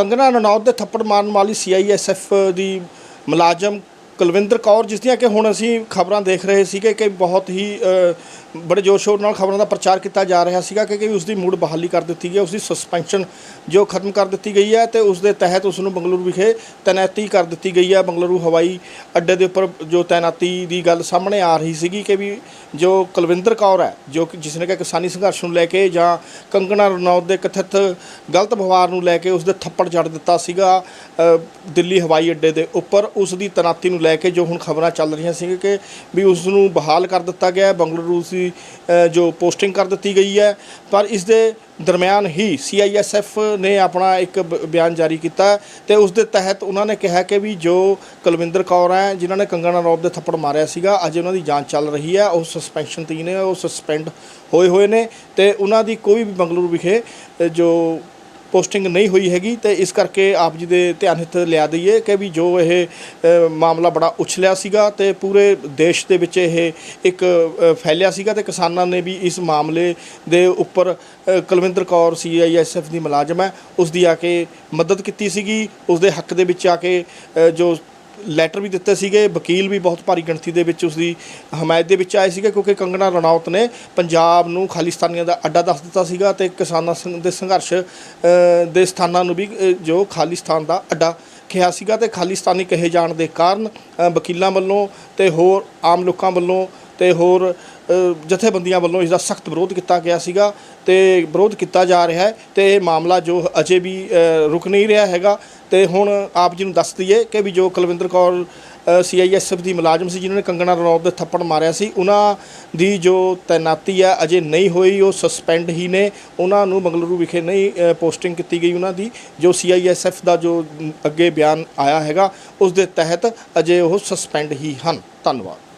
ਕੰਗਨਾ ਰਣੌਤ ਦੇ ਥੱਪੜ ਮਾਰਨ ਵਾਲੀ ਸੀਆਈਐਸਐਫ ਦੀ ਮੁਲਾਜ਼ਮ ਕੁਲਵਿੰਦਰ ਕੌਰ, ਜਿਸ ਦੀਆਂ ਕਿ ਹੁਣ ਅਸੀਂ ਖਬਰਾਂ ਦੇਖ ਰਹੇ ਸੀਗੇ ਕਿ ਬਹੁਤ ਹੀ ਬੜੇ ਜ਼ੋਰ ਸ਼ੋਰ ਨਾਲ ਖਬਰਾਂ ਦਾ ਪ੍ਰਚਾਰ ਕੀਤਾ ਜਾ ਰਿਹਾ ਸੀਗਾ ਕਿ ਕਿ ਉਸ ਦੀ ਮੂਡ ਬਹਾਲੀ ਕਰ ਦਿੱਤੀ ਗਈ ਹੈ ਉਸ ਦੀ ਸਸਪੈਂਸ਼ਨ ਜੋ ਖਤਮ ਕਰ ਦਿੱਤੀ ਗਈ ਹੈ ਤੇ ਉਸ ਦੇ ਤਹਿਤ ਉਸ ਨੂੰ ਬੰਗਲੁਰੂ ਵਿਖੇ ਤੈਨਾਤੀ ਕਰ ਦਿੱਤੀ ਗਈ ਹੈ। ਬੰਗਲੁਰੂ ਹਵਾਈ ਅੱਡੇ ਦੇ ਉੱਪਰ ਜੋ ਤੈਨਾਤੀ ਦੀ ਗੱਲ ਸਾਹਮਣੇ ਆ ਰਹੀ ਸੀਗੀ ਕਿ ਵੀ ਜੋ ਕੁਲਵਿੰਦਰ ਕੌਰ ਹੈ, ਜੋ ਕਿ ਜਿਸ ਨੇ ਕਿ ਕਿਸਾਨੀ ਸੰਘਰਸ਼ ਨੂੰ ਲੈ ਕੇ ਜਾਂ ਕੰਗਣਾ ਰਣੌਤ ਦੇ ਕਥਿਤ ਗਲਤ ਵਿਵਹਾਰ ਨੂੰ ਲੈ ਕੇ ਉਸ ਦੇ ਥੱਪੜ ਜੜ ਦਿੱਤਾ ਸੀਗਾ ਦਿੱਲੀ ਹਵਾਈ ਅੱਡੇ ਦੇ ਉੱਪਰ ਉਸ ਦੀ ਤੈਨਾਤੀ ਨੂੰ ਲੈ ਕੇ ਜੋ ਹੁਣ ਖਬਰਾਂ ਚੱਲ ਰਹੀਆਂ ਸੀ ਕਿ ਵੀ ਉਸ ਨੂੰ ਬਹਾਲ ਕਰ ਦਿੱਤਾ ਗਿਆ ਹੈ, ਬੰਗਲੁਰੂ ਦੀ ਜੋ ਪੋਸਟਿੰਗ ਕਰ ਦਿੱਤੀ ਗਈ ਹੈ। ਪਰ ਇਸ ਦੇ ਦਰਮਿਆਨ ਹੀ ਸੀਆਈਐਸਐਫ ਨੇ ਆਪਣਾ ਇੱਕ ਬ- ਬਿਆਨ ਜਾਰੀ ਕੀਤਾ ਤੇ ਉਸ ਦੇ ਤਹਿਤ ਉਹਨਾਂ ਨੇ ਕਿਹਾ ਕਿ ਵੀ ਜੋ ਕੁਲਵਿੰਦਰ ਕੌਰ ਹੈ, ਜਿਨ੍ਹਾਂ ਨੇ ਕੰਗਣਾ ਰਣੌਤ ਦੇ ਥੱਪੜ ਮਾਰਿਆ ਸੀਗਾ, ਅਜੇ ਉਹਨਾਂ ਦੀ ਜਾਂਚ ਚੱਲ ਰਹੀ ਹੈ। ਉਹ ਸਸਪੈਂਸ਼ਨ ਤੇ ਨੇ, ਉਹ ਸਸਪੈਂਡ ਹੋਏ ਹੋਏ ਨੇ ਤੇ ਉਹਨਾਂ ਦੀ ਕੋਈ ਵੀ ਬੰਗਲੁਰੂ ਵਿਖੇ ਜੋ ਪੋਸਟਿੰਗ ਨਹੀਂ ਹੋਈ ਹੈਗੀ ਤੇ ਇਸ ਕਰਕੇ ਆਪ ਜੀ ਦੇ ਧਿਆਨ ਹਿੱਤ ਲਿਆ ਦਈਏ ਕਿ ਵੀ ਜੋ ਇਹ ਮਾਮਲਾ ਬੜਾ ਉਛਲਿਆ ਸੀਗਾ ਤੇ ਪੂਰੇ ਦੇਸ਼ ਦੇ ਵਿੱਚ ਇਹ ਇੱਕ ਫੈਲਿਆ ਸੀਗਾ ਤੇ ਕਿਸਾਨਾਂ ਨੇ ਵੀ ਇਸ ਮਾਮਲੇ ਦੇ ਉੱਪਰ ਕੁਲਵਿੰਦਰ ਕੌਰ ਸੀਆਈਐਸਐਫ ਦੀ ਮੁਲਾਜ਼ਮ ਹੈ ਉਸ ਦੀ ਆ ਕੇ ਮਦਦ ਕੀਤੀ ਸੀਗੀ ਉਸ ਦੇ ਹੱਕ ਦੇ ਵਿੱਚ ਆ ਕੇ ਜੋ ਲੈਟਰ ਵੀ ਦਿੱਤੇ ਸੀਗੇ, ਵਕੀਲ ਵੀ ਬਹੁਤ ਭਾਰੀ ਗਿਣਤੀ ਦੇ ਵਿੱਚ ਉਸ ਦੀ ਹਮਾਇਤ ਦੇ ਵਿੱਚ ਆਏ ਸੀਗੇ ਕਿਉਂਕਿ ਕੰਗਣਾ ਰਣੌਤ ਨੇ ਪੰਜਾਬ ਨੂੰ ਖਾਲਿਸਤਾਨੀਆਂ ਦਾ ਅੱਡਾ ਦੱਸ ਦਿੱਤਾ ਸੀਗਾ ਤੇ ਕਿਸਾਨਾਂ ਸੰਘ ਦੇ ਸੰਘਰਸ਼ ਦੇ ਸਥਾਨਾਂ ਨੂੰ ਵੀ ਜੋ ਖਾਲਿਸਤਾਨ ਦਾ ਅੱਡਾ ਕਿਹਾ ਸੀਗਾ ਤੇ ਖਾਲਿਸਤਾਨੀ ਕਹੇ ਜਾਣ ਦੇ ਕਾਰਨ ਵਕੀਲਾਂ ਵੱਲੋਂ ਤੇ ਹੋਰ ਆਮ ਲੋਕਾਂ ਵੱਲੋਂ ਤੇ ਹੋਰ ਜਥੇਬੰਦੀਆਂ ਵੱਲੋਂ ਇਸ ਦਾ ਸਖਤ ਵਿਰੋਧ ਕੀਤਾ ਗਿਆ ਸੀਗਾ ਤੇ ਵਿਰੋਧ ਕੀਤਾ ਜਾ ਰਿਹਾ ਹੈ ਤੇ ਇਹ ਮਾਮਲਾ ਜੋ ਅਜੇ ਵੀ ਰੁਕ ਨਹੀਂ ਰਿਹਾ ਹੈਗਾ। ਤੇ ਹੁਣ ਆਪ ਜੀ ਨੂੰ ਦੱਸ ਦਈਏ ਕਿ ਵੀ ਜੋ ਕੁਲਵਿੰਦਰ ਕੌਰ ਸੀਆਈਐਸਐਫ ਦੀ ਮੁਲਾਜ਼ਮ ਸੀ, ਜਿਨ੍ਹਾਂ ਨੇ ਕੰਗਣਾ ਰਣੌਤ ਦੇ ਥੱਪੜ ਮਾਰਿਆ ਸੀ, ਉਹਨਾਂ ਦੀ ਜੋ ਤੈਨਾਤੀ ਹੈ ਅਜੇ ਨਹੀਂ ਹੋਈ, ਉਹ ਸਸਪੈਂਡ ਹੀ ਨੇ। ਉਹਨਾਂ ਨੂੰ ਬੰਗਲੁਰੂ ਵਿਖੇ ਨਹੀਂ ਪੋਸਟਿੰਗ ਕੀਤੀ ਗਈ ਉਹਨਾਂ ਦੀ। ਜੋ ਸੀਆਈਐਸਐਫ ਦਾ ਜੋ ਅੱਗੇ ਬਿਆਨ ਆਇਆ ਹੈਗਾ, ਉਸ ਦੇ ਤਹਿਤ ਅਜੇ ਉਹ ਸਸਪੈਂਡ ਹੀ ਹਨ। ਧੰਨਵਾਦ।